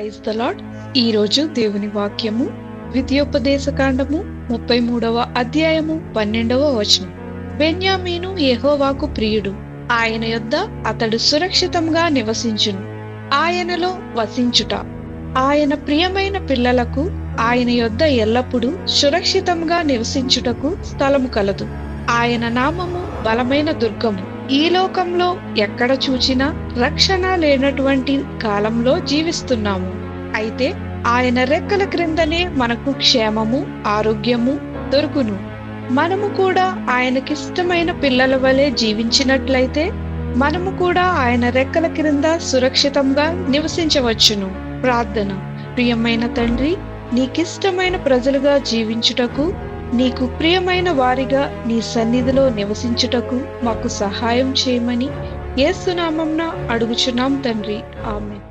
Praise the lord ఈరోజు దేవుని వాక్యము ద్వితీయోపదేశ కాండము ముప్పై మూడవ అధ్యాయము పన్నెండవ వచనం. బెన్యామీను యహోవాకు ప్రియుడు. ఆయన యొద్ద అతడు సురక్షితంగా నివసించును. ఆయనలో వసించుట. ఆయన ప్రియమైన పిల్లలకు ఆయన యొద్ద ఎల్లప్పుడూ సురక్షితంగా నివసించుటకు స్థలము కలదు. ఆయన నామము బలమైన దుర్గము. ఈ లోకంలో ఎక్కడ చూచినా రక్షణ లేనటువంటి కాలంలో జీవిస్తున్నాము. అయితే ఆయన రెక్కల క్రిందనే మనకు క్షేమము ఆరోగ్యము దొరుకును. మనము కూడా ఆయనకిష్టమైన పిల్లల వలె జీవించినట్లయితే మనము కూడా ఆయన రెక్కల క్రింద సురక్షితంగా నివసించవచ్చును. ప్రార్థన. ప్రియమైన తండ్రి నీకిష్టమైన ప్రజలుగా జీవించుటకు నీకు ప్రియమైన వారిగా నీ సన్నిధిలో నివసించుటకు మాకు సహాయం చేయమని ఏసునామంన అడుగుచున్నాం తండ్రి. ఆమె